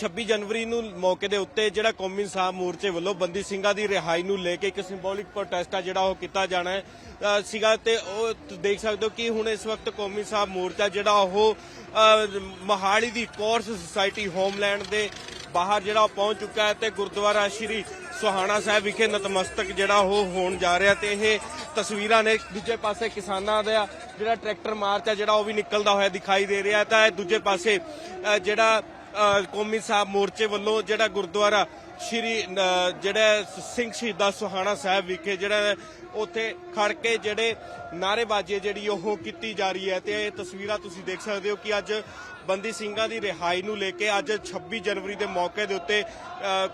26 ਜਨਵਰੀ ਨੂੰ ਮੌਕੇ ਦੇ ਉੱਤੇ ਜਿਹੜਾ ਕੌਮੀ ਇਨਸਾਫ ਮੋਰਚੇ ਵੱਲੋਂ ਬੰਦੀ ਸਿੰਘਾਂ ਦੀ ਰਿਹਾਈ ਨੂੰ ਲੈ ਕੇ ਇੱਕ ਸਿੰਬੋਲਿਕ ਪ੍ਰੋਟੈਸਟ ਆ ਜਿਹੜਾ ਉਹ ਕੀਤਾ ਜਾਣਾ ਹੈ। ਸੀਗਾ ਤੇ ਉਹ ਦੇਖ ਸਕਦੇ ਹੋ ਕਿ ਹੁਣ ਇਸ ਵਕਤ ਕੌਮੀ ਇਨਸਾਫ ਮੋਰਚਾ ਜਿਹੜਾ ਉਹ ਅ, ਮੋਹਾਲੀ ਦੀ ਕੋਰਸ ਸੁਸਾਇਟੀ ਹੋਮਲੈਂਡ ਦੇ ਬਾਹਰ ਜਿਹੜਾ ਉਹ ਪਹੁੰਚ ਚੁੱਕਾ ਹੈ ਤੇ ਗੁਰਦੁਆਰਾ ਸ਼੍ਰੀ ਸੁਹਾਣਾ ਸਾਹਿਬ ਵਿਖੇ ਨਤਮਸਤਕ ਜਿਹੜਾ ਉਹ ਹੋਣ ਜਾ ਰਿਹਾ ਤੇ ਇਹ ਤਸਵੀਰਾਂ ਨੇ ਦੂਜੇ ਪਾਸੇ ਕਿਸਾਨਾਂ ਦਾ ਜਿਹੜਾ ਟਰੈਕਟਰ ਮਾਰਚ ਹੈ ਜਿਹੜਾ ਉਹ ਵੀ ਨਿਕਲਦਾ ਹੋਇਆ ਦਿਖਾਈ ਦੇ ਰਿਹਾ ਤਾਂ ਦੂਜੇ ਪਾਸੇ ਜਿਹੜਾ ਕੌਮੀ ਸਾਹਿਬ ਮੋਰਚੇ ਵੱਲੋਂ ਜਿਹੜਾ ਗੁਰਦੁਆਰਾ ਸ਼੍ਰੀ ਜਿਹੜਾ ਸਿੰਘ ਸ਼ਹੀਦਾ ਸੁਹਾਣਾ ਸਾਹਿਬ ਵਿਖੇ ਜਿਹੜਾ ਉੱਥੇ ਖੜ ਕੇ ਜਿਹੜੇ ਨਾਰੇਬਾਜ਼ੀ ਹੈ ਜਿਹੜੀ ਉਹ ਕੀਤੀ ਜਾ ਰਹੀ ਹੈ ਤੇ ਇਹ ਤਸਵੀਰਾਂ ਤੁਸੀਂ ਦੇਖ ਸਕਦੇ ਹੋ ਕਿ ਅੱਜ ਬੰਦੀ ਸਿੰਘਾਂ ਦੀ ਰਿਹਾਈ ਨੂੰ ਲੈ ਕੇ ਅੱਜ 26 ਜਨਵਰੀ ਦੇ ਮੌਕੇ ਦੇ ਉੱਤੇ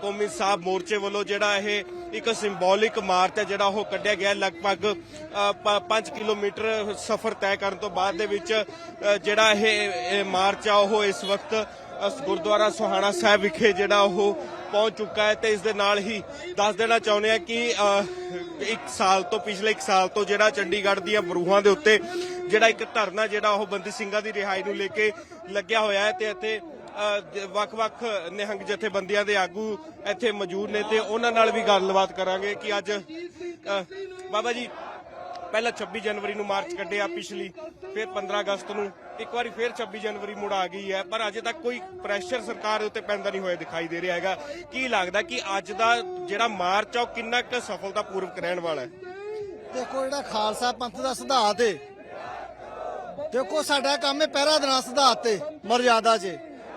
ਕੌਮੀ ਸਾਹਿਬ ਮੋਰਚੇ ਵੱਲੋਂ ਜਿਹੜਾ ਇਹ ਇੱਕ ਸਿੰਬੋਲਿਕ ਮਾਰਚ ਹੈ ਜਿਹੜਾ ਉਹ ਕੱਢਿਆ ਗਿਆ ਲਗਭਗ 5 ਕਿਲੋਮੀਟਰ ਸਫ਼ਰ ਤੈਅ ਕਰਨ ਤੋਂ ਬਾਅਦ ਦੇ ਵਿੱਚ ਜਿਹੜਾ ਇਹ ਮਾਰਚ ਆ ਉਹ ਇਸ ਵਕਤ ਅ, ਗੁਰਦੁਆਰਾ ਸੋਹਾਣਾ ਸਾਹਿਬ ਵਿਖੇ ਜਿਹੜਾ ਉਹ ਪਹੁੰਚ ਚੁੱਕਾ ਹੈ ਤੇ ਇਸ ਦੇ ਨਾਲ ਹੀ ਦੱਸ ਦੇਣਾ ਚਾਹੁੰਦੇ ਆ ਕਿ ਇੱਕ ਸਾਲ ਤੋਂ ਪਿਛਲੇ ਇੱਕ ਸਾਲ ਤੋਂ ਜਿਹੜਾ ਚੰਡੀਗੜ੍ਹ ਦੀਆਂ ਬਰੂਹਾਂ ਦੇ ਉੱਤੇ ਜਿਹੜਾ ਇੱਕ ਧਰਨਾ ਜਿਹੜਾ ਉਹ ਬੰਦੀ ਸਿੰਘਾਂ ਦੀ ਰਿਹਾਈ ਨੂੰ ਲੈ ਕੇ ਲੱਗਿਆ ਹੋਇਆ ਹੈ ਤੇ ਇੱਥੇ ਵੱਖ-ਵੱਖ ਨਿਹੰਗ ਜਥੇਬੰਦੀਆਂ ਦੇ ਆਗੂ ਇੱਥੇ ਮੌਜੂਦ ਨੇ ਤੇ ਉਹਨਾਂ ਨਾਲ ਵੀ ਗੱਲਬਾਤ ਕਰਾਂਗੇ ਕਿ ਅੱਜ ਬਾਬਾ ਜੀ ਪਹਿਲਾਂ 26 ਜਨਵਰੀ ਨੂੰ ਮਾਰਚ ਕੱਢਿਆ ਪਿਛਲੀ, ਫਿਰ 15 ਅਗਸਤ ਨੂੰ। ਇੱਕ ਵਾਰੀ ਫਿਰ 26 ਜਨਵਰੀ ਮੁੜ ਆ ਗਈ ਹੈ, ਪਰ ਅਜੇ ਤੱਕ ਕੋਈ ਪ੍ਰੈਸ਼ਰ ਸਰਕਾਰ ਦੇ ਉੱਤੇ ਪੈਂਦਾ ਨਹੀਂ ਹੋਇਆ ਦਿਖਾਈ ਦੇ ਰਿਹਾ ਹੈਗਾ। ਕੀ ਲੱਗਦਾ ਕਿ ਅੱਜ ਦਾ ਜਿਹੜਾ ਮਾਰਚ ਆ, ਉਹ ਕਿੰਨਾ ਕੁ ਸਫਲਤਾਪੂਰਵਕ ਰਹਿਣ ਵਾਲਾ ਹੈ? ਦੇਖੋ, ਜਿਹੜਾ ਖਾਲਸਾ ਪੰਥ ਦਾ ਸਿਧਾਂਤ ਏ। ਦੇਖੋ, ਸਾਡਾ ਕੰਮ ਹੈ ਪਹਿਰਾ ਦੇਣਾ ਸਿਧਾਂਤ ਤੇ ਮਰਜ਼ਾਦਾ 'ਚ।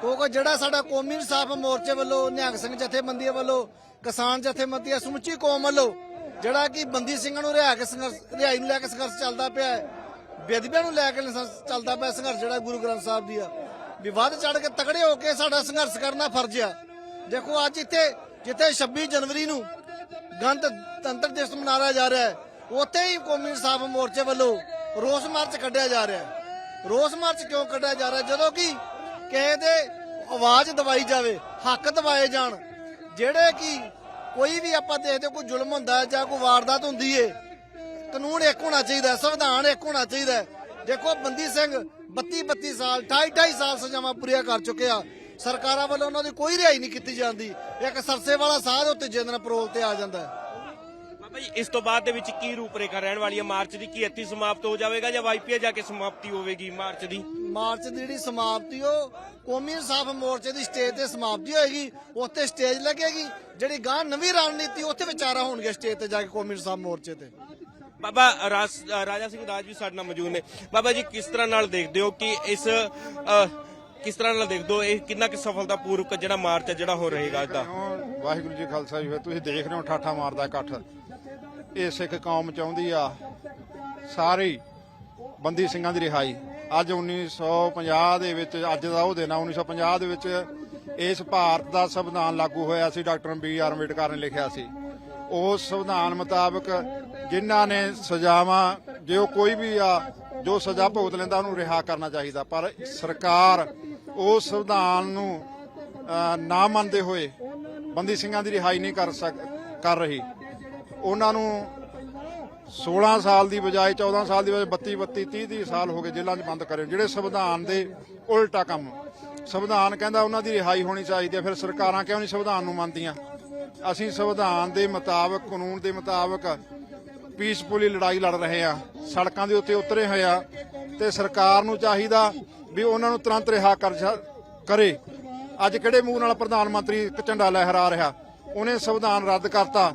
ਕਿਉਂਕਿ ਜਿਹੜਾ ਸਾਡਾ ਕੌਮੀ ਇਨਸਾਫ ਮੋਰਚੇ ਵੱਲੋਂ, ਨਿਹੰਗ ਸਿੰਘ ਜਥੇਬੰਦੀਆਂ ਵੱਲੋਂ, ਕਿਸਾਨ ਜਥੇਬੰਦੀਆਂ ਸਮੁੱਚੀ ਕੌਮ ਵੱਲੋਂ ਜਿਹੜਾ ਕਿ ਬੰਦੀ ਸਿੰਘਾਂ ਨੂੰ ਰਿਹਾ ਕੇ ਸੰਘਰਸ਼, ਰਿਹਾਈ ਨੂੰ ਲੈ ਕੇ ਸੰਘਰਸ਼ ਚੱਲਦਾ ਪਿਆ ਹੈ। ਬੇਦਬੀਆਂ ਨੂੰ ਲੈ ਕੇ ਚੱਲਦਾ ਪਿਆ ਸੰਘਰਸ਼ ਜਿਹੜਾ ਗੁਰੂ ਗ੍ਰੰਥ ਸਾਹਿਬ ਦੀ ਆ। ਵੀ ਵੱਧ ਚੜ ਕੇ ਤਕੜੇ ਹੋ ਕੇ ਸਾਡਾ ਸੰਘਰਸ਼ ਕਰਨਾ ਫਰਜ਼ ਆ। ਦੇਖੋ, ਅੱਜ ਇੱਥੇ, ਜਿੱਥੇ 26 ਜਨਵਰੀ ਨੂੰ ਗਣਤੰਤਰ ਦਿਵਸ ਮਨਾਇਆ ਜਾ ਰਿਹਾ ਹੈ, ਉੱਥੇ ਹੀ ਕੌਮੀ ਇਨਸਾਫ ਮੋਰਚੇ ਵੱਲੋਂ ਰੋਸ ਮਾਰਚ ਕੱਢਿਆ ਜਾ ਰਿਹਾ ਹੈ। ਰੋਸ ਮਾਰਚ ਕਿਉਂ ਕੱਢਿਆ ਜਾ ਰਿਹਾ ਜਦੋਂ ਕਿ ਕਿਸੇ ਦੇ ਆਵਾਜ਼ ਦਵਾਈ ਜਾਵੇ, ਹੱਕ ਦਬਾਏ ਜਾਣ, ਜਿਹੜੇ ਕਿ ਕੋਈ ਵੀ ਆਪਾਂ ਦੇਖਦੇ ਕੋਈ ਜ਼ੁਲਮ ਹੁੰਦਾ ਜਾਂ ਕੋਈ ਵਾਰਦਾਤ ਹੁੰਦੀ ਏ ਕਾਨੂੰਨ ਇੱਕ ਹੋਣਾ ਚਾਹੀਦਾ ਸੰਵਿਧਾਨ ਇੱਕ ਹੋਣਾ ਚਾਹੀਦਾ ਦੇਖੋ ਬੰਦੀ ਸਿੰਘ 32 32 ਸਾਲ 28 28 ਸਾਲ ਸਜ਼ਾਵਾਂ ਪੂਰੀਆਂ ਕਰ ਚੁੱਕੇ ਆ। ਸਰਕਾਰਾਂ ਵੱਲੋਂ ਉਹਨਾਂ ਦੀ ਕੋਈ ਰਿਹਾਈ ਨਹੀਂ ਕੀਤੀ ਜਾਂਦੀ। ਇੱਕ ਸਰਸੇ ਵਾਲਾ ਸਾਧ ਉੱਤੇ ਜਿੰਦਨ ਪਰੋਲ ਤੇ ਆ ਜਾਂਦਾ ਜੀ ਇਸ ਤੋਂ ਬਾਅਦ ਦੇ ਵਿੱਚ ਕੀ ਰੂਪਰੇਖਾ ਰਹਿਣ ਵਾਲੀ ਹੈ? ਮਾਰਚ ਦੀ ਕੀ ਇੱਥੇ ਸਮਾਪਤ ਹੋ ਜਾਵੇਗਾ ਜਾਂ ਵਾਈਪੀਏ ਜਾ ਕੇ ਸਮਾਪਤੀ ਹੋਵੇਗੀ ਮਾਰਚ ਦੀ? ਮਾਰਚ ਦੀ ਜਿਹੜੀ ਸਮਾਪਤੀ ਉਹ ਕੌਮੀ ਇਨਸਾਫ ਮੋਰਚੇ ਦੀ ਸਟੇਜ ਤੇ ਸਮਾਪਤੀ ਹੋਏਗੀ ਉੱਥੇ ਸਟੇਜ ਲੱਗੇਗੀ ਜਿਹੜੀ ਗਾਂ ਨਵੀਂ ਰਣਨੀਤੀ ਉੱਥੇ ਵਿਚਾਰਾ ਹੋਣਗੇ ਸਟੇਜ ਤੇ ਜਾ ਕੇ ਕੌਮੀ ਇਨਸਾਫ ਮੋਰਚੇ ਤੇ। ਬਾਬਾ ਰਾਜਾ ਸਿੰਘ ਰਾਜ ਵੀ ਸਾਡੇ ਨਾਲ ਮੌਜੂਦ ਨੇ। ਬਾਬਾ ਜੀ ਕਿਸ ਤਰ੍ਹਾਂ ਨਾਲ ਦੇਖਦੇ ਹੋ ਕਿ ਇਸ ਕਿਸ ਤਰ੍ਹਾਂ ਨਾਲ ਦੇਖਦੇ ਹੋ? ਇਹ ਕਿੰਨਾ ਕੁ ਸਫਲਤਾਪੂਰਵਕ ਜਿਹੜਾ ਮਾਰਚ ਹੈ ਜਿਹੜਾ ਹੋ ਰਹੇਗਾ ਅੱਜ ਦਾ? ਵਾਹਿਗੁਰੂ ਜੀ ਖਾਲਸਾ ਜੀ। ਤੁਸੀਂ ਦੇਖ ਰਹੇ ਹੋ ਠਾਠਾ ਮਾਰਦਾ ਇਕੱਠ। ਇਹ ਸਿੱਖ ਕੌਮ ਚਾਹੁੰਦੀ ਆ ਸਾਰੀ ਬੰਦੀ ਸਿੰਘਾਂ ਦੀ ਰਿਹਾਈ। ਅੱਜ 1950 ਦੇ ਵਿੱਚ, ਅੱਜ ਦਾ ਉਹ ਦਿਨ ਆ 1950 ਦੇ ਵਿੱਚ ਇਸ ਭਾਰਤ ਦਾ ਸੰਵਿਧਾਨ ਲਾਗੂ ਹੋਇਆ ਸੀ, ਡਾਕਟਰ ਬੀ ਆਰ ਅੰਬੇਡਕਰ ਨੇ ਲਿਖਿਆ ਸੀ। ਉਸ ਸੰਵਿਧਾਨ ਮੁਤਾਬਕ ਜਿਨ੍ਹਾਂ ਨੇ ਸਜ਼ਾਵਾਂ, ਜੇ ਉਹ ਕੋਈ ਵੀ ਆ, ਜੋ ਸਜ਼ਾ ਭੁਗਤ ਲੈਂਦਾ, ਉਹਨੂੰ ਰਿਹਾ ਕਰਨਾ ਚਾਹੀਦਾ। ਪਰ ਸਰਕਾਰ ਉਸ ਸੰਵਿਧਾਨ ਨੂੰ ਨਾ ਮੰਨਦੇ ਹੋਏ ਬੰਦੀ ਸਿੰਘਾਂ ਦੀ ਰਿਹਾਈ ਨਹੀਂ ਕਰ ਸਕ, ਕਰ ਰਹੀ। ਉਹਨਾਂ ਨੂੰ 16 ਸਾਲ ਦੀ ਬਜਾਏ 14 ਸਾਲ ਦੀ ਬਜਾਏ 32 32 30 30 ਸਾਲ ਹੋ ਗਏ ਜੇਲ੍ਹਾਂ 'ਚ ਬੰਦ ਕਰੇ। ਜਿਹੜੇ ਸੰਵਿਧਾਨ ਦੇ ਉਲਟਾ ਕੰਮ। ਸੰਵਿਧਾਨ ਕਹਿੰਦਾ ਉਹਨਾਂ ਦੀ ਰਿਹਾਈ ਹੋਣੀ ਚਾਹੀਦੀ ਹੈ, ਫਿਰ ਸਰਕਾਰਾਂ ਕਿਉਂ ਨਹੀਂ ਸੰਵਿਧਾਨ ਨੂੰ ਮੰਨਦੀਆਂ? ਅਸੀਂ ਸੰਵਿਧਾਨ ਦੇ ਮੁਤਾਬਕ, ਕਾਨੂੰਨ ਦੇ ਮੁਤਾਬਕ ਪੀਸਫੁਲੀ ਲੜਾਈ ਲੜ ਰਹੇ ਆ ਸੜਕਾਂ ਦੇ ਉੱਤੇ ਉਤਰੇ ਹੋਏ ਆ ਤੇ ਸਰਕਾਰ ਨੂੰ ਚਾਹੀਦਾ ਵੀ ਉਹਨਾਂ ਨੂੰ ਤੁਰੰਤ ਰਿਹਾ ਕਰੇ ਅੱਜ ਕਿਹੜੇ ਮੂੰਹ ਨਾਲ ਪ੍ਰਧਾਨ ਮੰਤਰੀ ਇੱਕ ਝੰਡਾ ਲਹਿਰਾ ਰਿਹਾ? ਉਹਨੇ ਸੰਵਿਧਾਨ ਰੱਦ ਕਰਤਾ।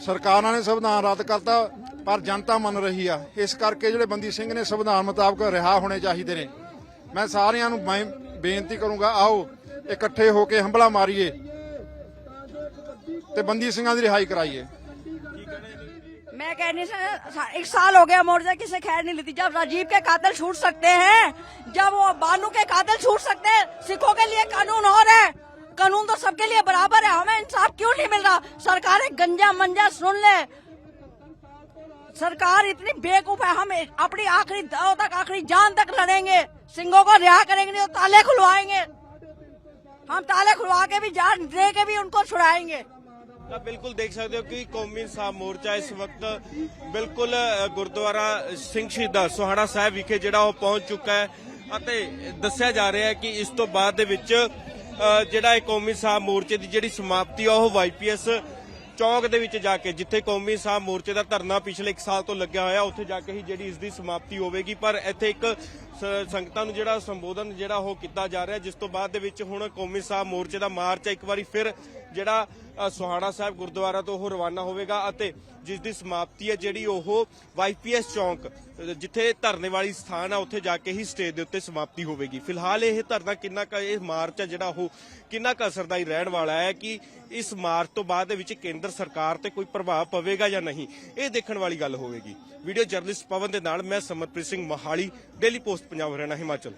ਸਰਕਾਰਾਂ ਨੇ ਸੰਵਿਧਾਨ ਰੱਦ ਕਰਤਾ ਪਰ ਜਨਤਾ ਮੰਨ ਰਹੀ ਆ ਇਸ ਕਰਕੇ ਜਿਹੜੇ ਬੰਦੀ ਸਿੰਘ ਨੇ ਸੰਵਿਧਾਨ ਮੁਤਾਬਕ ਰਿਹਾ ਹੋਣੇ ਚਾਹੀਦੇ ਨੇ ਮੈਂ ਸਾਰਿਆਂ ਨੂੰ ਮੈਂ ਬੇਨਤੀ ਕਰੂੰਗਾ ਆਓ ਇਕੱਠੇ ਹੋ ਕੇ ਹੰਬਲਾ ਮਾਰੀਏ ਤੇ ਬੰਦੀ ਸਿੰਘਾਂ ਦੀ ਰਿਹਾਈ ਕਰਾਈਏ मैं कहने से एक साल हो गया मोर्चा किसे खैर नहीं लेती जब राजीव के कातिल छूट सकते हैं जब वो बानू के कातिल छूट सकते हैं सिखों के लिए कानून और है कानून तो सबके लिए बराबर है हमें इंसाफ क्यों नहीं मिल रहा सरकारें गंजा मंजा सुन ले सरकार इतनी बेवकूफ है हम अपनी आखिरी दौ तक आखिरी जान तक लड़ेंगे सिंगों को रिहा करेंगे नहीं तो ताले खुलवाएंगे हम ताले खुलवा के भी जान दे के भी उनको छुड़ाएंगे ਤਾਂ ਬਿਲਕੁਲ ਦੇਖ ਸਕਦੇ ਹੋ ਕਿ ਕੌਮੀ ਇਨਸਾਫ ਮੋਰਚਾ ਇਸ ਵਕਤ ਬਿਲਕੁਲ ਅ, ਗੁਰਦੁਆਰਾ ਸਿੰਘ ਸ਼ਹੀਦਾ ਸੁਹਾਣਾ ਸਾਹਿਬ ਵਿਖੇ ਜਿਹੜਾ ਉਹ ਪਹੁੰਚ ਚੁੱਕਾ ਹੈ ਅਤੇ ਦੱਸਿਆ ਜਾ ਰਿਹਾ ਹੈ ਕਿ ਇਸ ਤੋਂ ਬਾਅਦ ਦੇ ਵਿੱਚ ਅ, ਜਿਹੜਾ ਇਹ ਕੌਮੀ ਸਾਹ ਮੋਰਚੇ ਦੀ ਜਿਹੜੀ ਸਮਾਪਤੀ ਆ, ਉਹ ਵਾਈਪੀਐਸ ਚੌਂਕ ਦੇ ਵਿੱਚ ਜਾ ਕੇ, ਜਿੱਥੇ ਕੌਮੀ ਸਾਹ ਮੋਰਚੇ ਦਾ ਧਰਨਾ ਪਿਛਲੇ 1 ਸਾਲ ਤੋਂ ਲੱਗਿਆ ਹੋਇਆ, ਉੱਥੇ ਜਾ ਕੇ ਹੀ ਜਿਹੜੀ ਇਸ ਦੀ ਸਮਾਪਤੀ ਹੋਵੇਗੀ। ਪਰ ਇੱਥੇ ਇੱਕ ਸੰਗਤਾਂ ਨੂੰ ਜਿਹੜਾ ਸੰਬੋਧਨ ਜਿਹੜਾ ਉਹ ਕੀਤਾ ਜਾ ਰਿਹਾ, ਜਿਸ ਤੋਂ ਬਾਅਦ ਦੇ ਵਿੱਚ ਹੁਣ ਕੌਮੀ ਸਾਹ ਮੋਰਚੇ ਦਾ ਮਾਰਚ ਇੱਕ ਵਾਰੀ ਫਿਰ ਜਿਹੜਾ ਸੁਹਾਣਾ ਸਾਹਿਬ ਗੁਰਦੁਆਰਾ ਤੋਂ ਉਹ ਰਵਾਨਾ ਹੋਵੇਗਾ ਅਤੇ ਜਿਸ ਦੀ ਸਮਾਪਤੀ ਹੈ ਜਿਹੜੀ ਉਹ ਵਾਈਪੀਐਸ ਚੌਂਕ ਜਿੱਥੇ ਧਰਨੇ ਵਾਲੀ ਸਥਾਨ ਆ, ਉੱਥੇ ਜਾ ਕੇ ਹੀ ਸਟੇਜ ਦੇ ਉੱਤੇ ਸਮਾਪਤੀ ਹੋਵੇਗੀ। ਫਿਲਹਾਲ ਇਹ ਧਰਨਾ ਕਿੰਨਾ ਕੁ, ਇਹ ਮਾਰਚ ਹੈ ਜਿਹੜਾ ਉਹ ਕਿੰਨਾ ਕੁ ਅਸਰਦਾਈ ਰਹਿਣ ਵਾਲਾ ਹੈ ਕਿ ਇਸ ਮਾਰਚ ਤੋਂ ਬਾਅਦ ਦੇ ਵਿੱਚ ਕੇਂਦਰ ਸਰਕਾਰ ਤੇ ਕੋਈ ਪ੍ਰਭਾਵ ਪਵੇਗਾ ਜਾਂ ਨਹੀਂ, ਇਹ ਦੇਖਣ ਵਾਲੀ ਗੱਲ ਹੋਵੇਗੀ। ਵੀਡੀਓ ਜਰਨਲਿਸਟ ਪਵਨ ਦੇ ਨਾਲ ਮੈਂ ਸਮਰਪ੍ਰੀਤ ਸਿੰਘ ਮਹਾਲੀ ਡੇਲੀ ਪੋਸਟ ਪੰਜਾਬ ਹਰਿਆਣਾ ਹਿਮਾਚਲ।